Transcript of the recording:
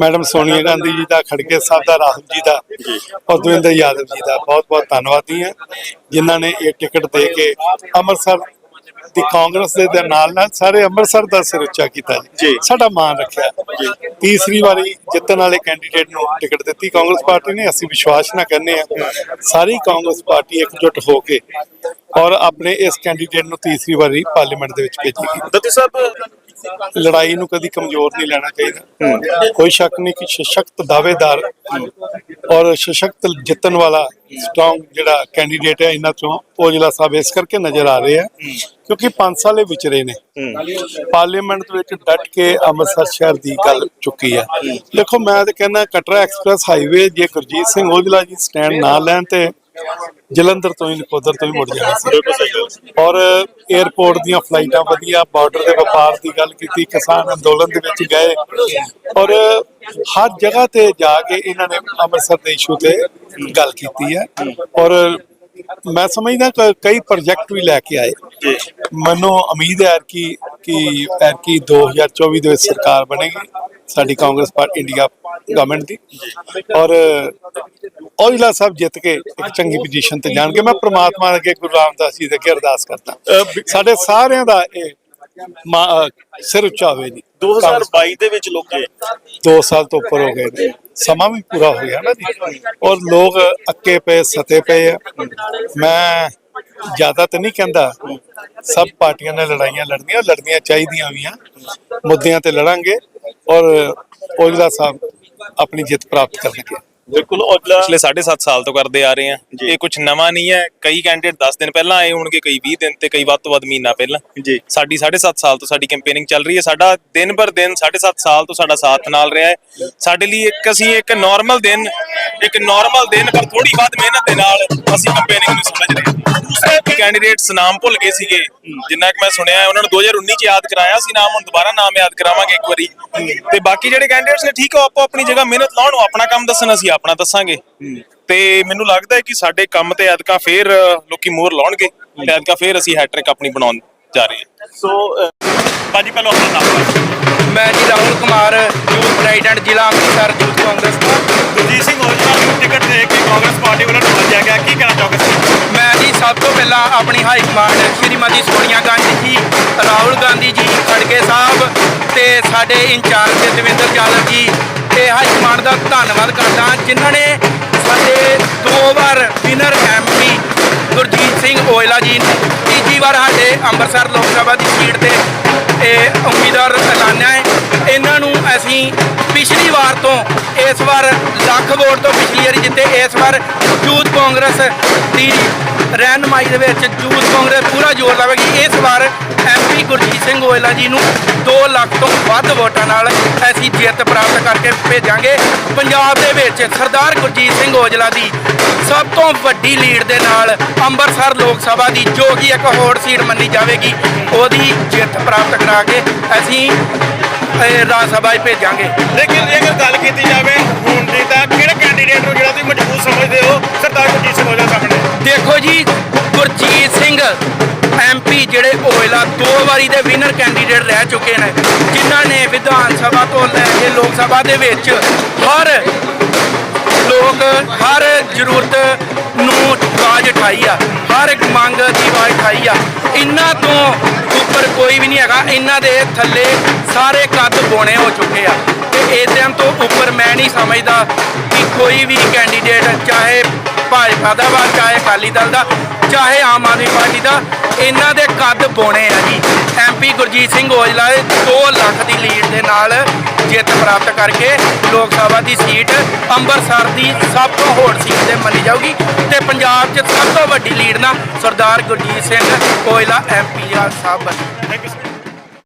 Madam Sonia Gandhi ਜੀ ਦਾ ਖੜਗੇ ਸਾਹਿਬ ਦਾ ਰਾਹੁਲ ਜੀ ਦਾ ਔਰ ਦਵਿੰਦਰ ਯਾਦਵ ਜੀ ਦਾ। ਬਹੁਤ ਬਹੁਤ ਧੰਨਵਾਦੀ ਹਾਂ। ਜਿਨ੍ਹਾਂ ਨੇ ਇਹ ਟਿਕਟ ਦੇ ਕੇ ਅੰਮ੍ਰਿਤਸਰ ਦੀ ਕਾਂਗਰਸ ਦੇ ਨਾਲ ਨਾਲ ਸਾਰੇ ਅੰਮ੍ਰਿਤਸਰ ਦਾ ਸਿਰ ਉੱਚਾ ਕੀਤਾ ਜੀ। ਸਾਡਾ ਮਾਣ ਰੱਖਿਆ। ਤੀਸਰੀ ਵਾਰੀ ਜਿੱਤਣ ਵਾਲੇ ਕੈਂਡੀਡੇਟ ਨੂੰ ਟਿਕਟ ਦਿੱਤੀ ਕਾਂਗਰਸ ਪਾਰਟੀ ਨੇ। ਅਸੀਂ ਵਿਸ਼ਵਾਸ ਨਾਲ ਕਹਿੰਦੇ ਆ ਸਾਰੀ ਕਾਂਗਰਸ ਪਾਰਟੀ ਇਕਜੁੱਟ ਹੋ ਕੇ ਔਰ ਆਪਣੇ ਇਸ ਕੈਂਡੀਡੇਟ ਨੂੰ ਤੀਸਰੀ ਵਾਰੀ ਪਾਰਲੀਮੈਂਟ ਦੇ ਵਿੱਚ ਭੇਜੇਗੀ ਦੱਤੀ ਸਾਹਿਬ ਲੜਾਈ ਨੂੰ ਕਦੀ ਕਮਜ਼ੋਰ ਨਹੀਂ ਲੈਣਾ ਚਾਹੀਦਾ। ਕੋਈ ਸ਼ੱਕ ਨਹੀਂ ਕਿ ਸਸ਼ਕਤ ਦਾਅਵੇਦਾਰ ਔਰ ਸਸ਼ਕਤ ਜਿੱਤਣ ਵਾਲਾ ਸਟਰੋਂਗ ਜਿਹੜਾ ਕੈਂਡੀਡੇਟ ਹੈ, ਇਹਨਾਂ ਚੋਂ ਔਜਲਾ ਸਾਹਿਬ ਇਸ ਕਰਕੇ ਨਜ਼ਰ ਆ ਰਹੇ ਆ, ਕਿਉਂਕਿ 5 ਸਾਲੇ ਵਿਚਰੇ ਨੇ। ਪਾਰਲੀਮੈਂਟ ਦੇ ਵਿੱਚ ਡਟ ਕੇ ਅੰਮ੍ਰਿਤਸਰ ਸ਼ਹਿਰ ਦੀ ਗੱਲ ਚੁੱਕੀ ਹੈ ਦੇਖੋ, ਮੈਂ ਤਾਂ ਕਹਿੰਦਾ, ਕਟਰਾ ਐਕਸਪ੍ਰੈਸ ਹਾਈਵੇ, ਜੇ ਗੁਰਜੀਤ ਸਿੰਘ ਔਜਲਾ ਜੀ ਸਟੈਂਡ ਨਾ ਲੈਣ ਤੇ ਜਲੰਧਰ ਤੋਂ ਹੀ ਨਕੋਦਰ ਤੋਂ ਹੀ ਮੁੜ ਜਾਣਾ ਸੀ। ਔਰ 에어ਪੋਰਟ ਦੀਆਂ ਫਲਾਈਟਾਂ ਵਧੀਆ ਬਾਰਡਰ ਦੇ ਵਪਾਰ ਦੀ ਗੱਲ ਕੀਤੀ ਕਿਸਾਨ ਅੰਦੋਲਨ ਦੇ ਵਿੱਚ ਗਏ। ਔਰ ਹਰ ਜਗ੍ਹਾ ਤੇ ਜਾ ਕੇ ਇਹਨਾਂ ਨੇ ਅੰਮ੍ਰਿਤਸਰ ਦੇ ਇਸ਼ੂ ਤੇ ਗੱਲ ਕੀਤੀ ਹੈ। ਔਰ ਮੈਂ ਸਮਝਦਾ ਕਿ ਕਈ ਪ੍ਰੋਜੈਕਟ ਵੀ ਲੈ ਕੇ ਆਏ। ਮੈਨੂੰ ਉਮੀਦ ਹੈ ਕਿ ਕਿ ਐਰਕੀ 2024 ਦੇ ਵਿੱਚ ਸਰਕਾਰ ਬਣੇਗੀ। ਸਾਡੀ ਕਾਂਗਰਸ ਪਾਰਟੀ ਇੰਡੀਆ ਗਵਰਨਮੈਂਟ ਦੀ। ਔਰ ਔਜਲਾ ਸਾਹਿਬ ਜਿੱਤ ਕੇ ਇੱਕ ਚੰਗੀ ਪੋਜੀਸ਼ਨ ਤੇ ਜਾਣਗੇ। ਮੈਂ ਪ੍ਰਮਾਤਮਾ ਅੱਗੇ ਗੁਰੂ ਰਾਮਦਾਸ ਜੀ ਦੇ ਅੱਗੇ ਅਰਦਾਸ ਕਰਦਾ। ਸਾਡੇ ਸਾਰਿਆਂ ਦਾ ਇਹ ਸਿਰ ਉੱਚਾ ਹੋਵੇ ਜੀ। 2022 ਦੇ ਵਿੱਚ ਲੋਕੀ 2 ਸਾਲ ਤੋਂ ਉੱਪਰ ਹੋ ਗਏ ਨੇ। ਸਮਾਂ ਵੀ ਪੂਰਾ ਹੋ ਗਿਆ ਨਾ ਜੀ। ਔਰ ਲੋਕ ਅੱਕੇ ਪਏ ਸਤੇ ਪਏ ਆ। ਮੈਂ ਜ਼ਿਆਦਾ ਤਾਂ ਨਹੀਂ ਕਹਿੰਦਾ ਸਭ ਪਾਰਟੀਆਂ ਨੇ ਲੜਾਈਆਂ ਲੜਨੀਆਂ ਲੜਨੀਆਂ ਚਾਹੀਦੀਆਂ ਵੀ ਆ। ਮੁੱਦਿਆਂ ਤੇ ਲੜਾਂਗੇ। ਔਰ ਔਜਲਾ ਸਾਹਿਬ ਆਪਣੀ ਜਿੱਤ ਪ੍ਰਾਪਤ ਕਰਨਗੇ ਬਿਲਕੁਲ ਔਜਲਾ ਪਿਛਲੇ 7.5 ਸਾਲ ਤੋਂ ਕਰਦੇ ਆ ਰਹੇ ਆ। ਇਹ ਕੁਝ ਨਵਾਂ ਨਹੀਂ ਹੈ। ਕਈ ਕੈਂਡੀਡੇਟ 10 ਦਿਨ ਪਹਿਲਾਂ ਆਏ ਹੋਣਗੇ ਕਈ 20 ਦਿਨ ਤੇ ਕਈ ਵੱਧ ਤੋਂ ਵੱਧ ਮਹੀਨਾ ਪਹਿਲਾਂ। ਜੀ। ਸਾਡੀ 7.5 ਸਾਲ ਤੋਂ ਸਾਡੀ ਕੈਂਪੇਨਿੰਗ ਚੱਲ ਰਹੀ ਹੈ। ਸਾਡਾ ਦਿਨ ਪਰ ਦਿਨ 7.5 ਸਾਲ ਤੋਂ ਸਾਡਾ ਸਾਥ ਨਾਲ ਰਿਹਾ ਹੈ। ਸਾਡੇ ਲਈ ਇੱਕ ਅਸੀਂ ਇੱਕ ਨਾਰਮਲ ਦਿਨ ਇੱਕ ਨਾਰਮਲ ਦਿਨ ਪਰ ਥੋੜੀ ਵੱਧ ਮਿਹਨਤ ਦੇ ਨਾਲ ਅਸੀਂ ਕੈਂਪੇਨਿੰਗ ਨੂੰ ਸਮਝ ਰਹੇ ਹਾਂ। ਕੈਂਡੀਡੇਟਸ ਨਾਮ ਭੁੱਲ ਗਏ ਸੀਗੇ। ਜਿੰਨਾ ਕਿ ਮੈਂ ਸੁਣਿਆ ਉਹਨਾਂ ਨੂੰ 2019 ਚ ਯਾਦ ਕਰਾਇਆ ਸੀ। ਨਾਮ ਹੁਣ ਦੁਬਾਰਾ ਨਾਮ ਯਾਦ ਕਰਾਵਾਂਗੇ ਇੱਕ ਵਾਰੀ। ਤੇ ਬਾਕੀ ਜਿਹੜੇ ਕੈਂਡੀਡੇਟਸ ਨੇ ਠੀਕ ਉਹ ਆਪੋ ਆਪਣੀ ਜਗ੍ਹਾ ਮਿਹਨਤ ਲਾਉਣ ਉਹ ਆਪਣਾ ਕੰਮ ਦੱਸਣ ਅਸੀਂ ਆਪਣਾ ਦੱਸਾਂਗੇ। ਤੇ ਮੈਨੂੰ ਲੱਗਦਾ ਹੈ ਕਿ ਸਾਡੇ ਕੰਮ ਤੇ ਐਤਕਾਂ ਫੇਰ ਲੋਕੀ ਮੋਹਰ ਲਾਉਣਗੇ ਤੇ ਐਤਕਾਂ ਫੇਰ ਅਸੀਂ ਹੈਟ੍ਰਿਕ ਆਪਣੀ ਬਣਾਉਣ ਜਾ ਰਹੇ ਹਾਂ। ਸੋ ਭਾਜੀ ਪਹਿਲਾਂ ਆਪਣਾ ਨਾਮ ਦੱਸੋ ਮੈਂ ਜੀ ਰਾਹੁਲ ਕੁਮਾਰ ਯੂਥ ਪ੍ਰੈਜ਼ੀਡੈਂਟ ਜ਼ਿਲ੍ਹਾ ਅੰਮ੍ਰਿਤਸਰ ਯੂਥ ਕਾਂਗਰਸ ਤੋਂ ਗੁਰਜੀਤ ਸਿੰਘ ਔਜਲਾ ਨੂੰ ਟਿਕਟ ਦੇ ਕੇ ਕਾਂਗਰਸ ਪਾਰਟੀ ਵੱਲੋਂ ਭੇਜਿਆ ਗਿਆ। ਕੀ ਕਹਿਣਾ ਚਾਹੋਗੇ? ਮੈਂ ਜੀ ਸਭ ਤੋਂ ਪਹਿਲਾਂ ਆਪਣੀ ਹਾਈ ਕਮਾਂਡ ਸ਼੍ਰੀਮਤੀ ਸੋਨੀਆ ਗਾਂਧੀ ਜੀ ਰਾਹੁਲ ਗਾਂਧੀ ਜੀ ਖੜਗੇ ਸਾਹਿਬ ਤੇ ਸਾਡੇ ਇੰਚਾਰਜ ਦਵਿੰਦਰ ਯਾਦਵ ਜੀ ਹਾਈ ਕਮਾਂਡ ਦਾ ਧੰਨਵਾਦ ਕਰਦਾ ਜਿਨ੍ਹਾਂ ਨੇ ਸਾਡੇ ਦੋ ਵਾਰ ਵਿਨਰ ਐਮਪੀ ਗੁਰਜੀਤ ਸਿੰਘ ਓਇਲਾ ਜੀ ਨੂੰ, ਤੀਜੀ ਵਾਰ ਸਾਡੇ ਅੰਮ੍ਰਿਤਸਰ ਲੋਕ ਸਭਾ ਦੀ ਸੀਟ ਤੇ ਇਹ ਉਮੀਦਵਾਰ ਐਲਾਨਿਆ ਹੈ। ਇਹਨਾਂ ਨੂੰ ਅਸੀਂ ਪਿਛਲੀ ਵਾਰ ਤੋਂ ਇਸ ਵਾਰ ਲੱਖ ਵੋਟ ਤੋਂ ਪਿਛਲੀ ਵਾਰੀ ਜਿੱਤੇ, ਇਸ ਵਾਰ ਯੂਥ ਕਾਂਗਰਸ ਦੀ ਰਹਿਨਮਾਈ ਦੇ ਵਿੱਚ ਯੂਥ ਕਾਂਗਰਸ ਪੂਰਾ ਜ਼ੋਰ ਲਾਵੇਗੀ। ਇਸ ਵਾਰ ਗੁਰਜੀਤ ਸਿੰਘ ਔਜਲਾ ਜੀ ਨੂੰ 2 ਲੱਖ ਤੋਂ ਵੱਧ ਵੋਟਾਂ ਨਾਲ ਅਸੀਂ ਜਿੱਤ ਪ੍ਰਾਪਤ ਕਰਕੇ ਭੇਜਾਂਗੇ। ਪੰਜਾਬ ਦੇ ਵਿੱਚ ਸਰਦਾਰ ਗੁਰਜੀਤ ਸਿੰਘ ਔਜਲਾ ਦੀ ਸਭ ਤੋਂ ਵੱਡੀ ਲੀਡ ਦੇ ਨਾਲ ਅੰਮ੍ਰਿਤਸਰ ਲੋਕ ਸਭਾ ਦੀ ਜੋ ਕਿ ਇੱਕ ਹੋਰ ਸੀਟ ਮੰਨੀ ਜਾਵੇਗੀ ਉਹਦੀ ਜਿੱਤ ਪ੍ਰਾਪਤ ਕਰਾ ਕੇ ਅਸੀਂ ਇਹ ਰਾਜ ਸਭਾ 'ਚ ਭੇਜਾਂਗੇ। ਲੇਕਿਨ ਜੇਕਰ ਗੱਲ ਕੀਤੀ ਜਾਵੇ ਹੁਣ ਦੀ ਤਾਂ ਕਿਹੜੇ ਕੈਂਡੀਡੇਟ ਨੂੰ ਜਿਹੜਾ ਤੁਸੀਂ ਮਜ਼ਬੂਤ ਸਮਝਦੇ ਹੋ ਸਰਦਾਰ ਗੁਰਜੀਤ ਸਿੰਘ ਔਜਲਾ ਸਾਹਮਣੇ? ਦੇਖੋ ਜੀ ਗੁਰਜੀਤ ਸਿੰਘ ਐਮਪੀ ਜਿਹੜੇ ਔਜਲਾ ਦੋ ਵਾਰੀ ਦੇ ਵਿਨਰ ਕੈਂਡੀਡੇਟ ਰਹਿ ਚੁੱਕੇ ਨੇ, ਜਿਨ੍ਹਾਂ ਨੇ ਵਿਧਾਨ ਸਭਾ ਤੋਂ ਲੈ ਕੇ ਲੋਕ ਸਭਾ ਦੇ ਵਿੱਚ ਹਰ ਲੋਕ, ਹਰ ਜ਼ਰੂਰਤ ਨੂੰ ਆਵਾਜ਼ ਉਠਾਈ ਆ, ਹਰ ਇੱਕ ਮੰਗ ਦੀ ਆਵਾਜ਼ ਉਠਾਈ ਆ। ਇਹਨਾਂ ਤੋਂ ਉੱਪਰ ਕੋਈ ਵੀ ਨਹੀਂ ਹੈਗਾ ਇਹਨਾਂ ਦੇ ਥੱਲੇ ਸਾਰੇ ਕੱਦ ਬੋਣੇ ਹੋ ਚੁੱਕੇ ਆ। ਤੇ ਇਹਦਿਆਂ ਤੋਂ ਉੱਪਰ ਮੈਂ ਨਹੀਂ ਸਮਝਦਾ ਕਿ ਕੋਈ ਵੀ ਕੈਂਡੀਡੇਟ ਚਾਹੇ ਭਾਜਪਾ ਦਾ ਵਾ, ਚਾਹੇ ਅਕਾਲੀ ਦਲ ਦਾ, ਚਾਹੇ ਆਮ ਆਦਮੀ ਪਾਰਟੀ ਦਾ ਇਹਨਾਂ ਦੇ ਕੱਦ ਬੋਣੇ ਆ ਜੀ। ਐਮਪੀ ਗੁਰਜੀਤ ਸਿੰਘ ਔਜਲਾ 2 ਲੱਖ ਦੀ ਲੀਡ ਦੇ ਨਾਲ ਜਿੱਤ ਪ੍ਰਾਪਤ ਕਰਕੇ ਲੋਕ ਸਭਾ ਦੀ ਸੀਟ ਅੰਮ੍ਰਿਤਸਰ ਦੀ ਸਭ ਤੋਂ ਹੋਰ ਸੀਟ ਤੇ ਮੰਨੀ ਜਾਊਗੀ ਤੇ ਪੰਜਾਬ 'ਚ ਸਭ ਤੋਂ ਵੱਡੀ ਲੀਡ ਨਾਲ ਸਰਦਾਰ ਗੁਰਜੀਤ ਸਿੰਘ ਔਜਲਾ ਐਮਪੀ ਸਾਹਿਬ ਬਣੇ ਥੈਂਕ